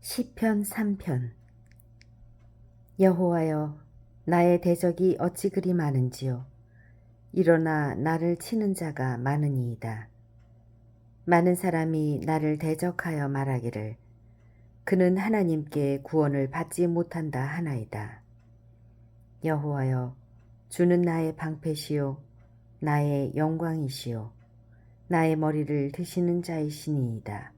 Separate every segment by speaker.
Speaker 1: 시편 3편. 여호와여 나의 대적이 어찌 그리 많은지요? 일어나 나를 치는 자가 많으니이다. 많은 사람이 나를 대적하여 말하기를 그는 하나님께 구원을 받지 못한다 하나이다. 여호와여 주는 나의 방패시요 나의 영광이시요 나의 머리를 드시는 자이시니이다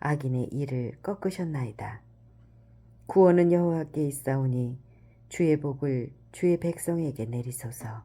Speaker 1: 악인의 일을 꺾으셨나이다. 구원은 여호와께 있사오니 주의 복을 주의 백성에게 내리소서.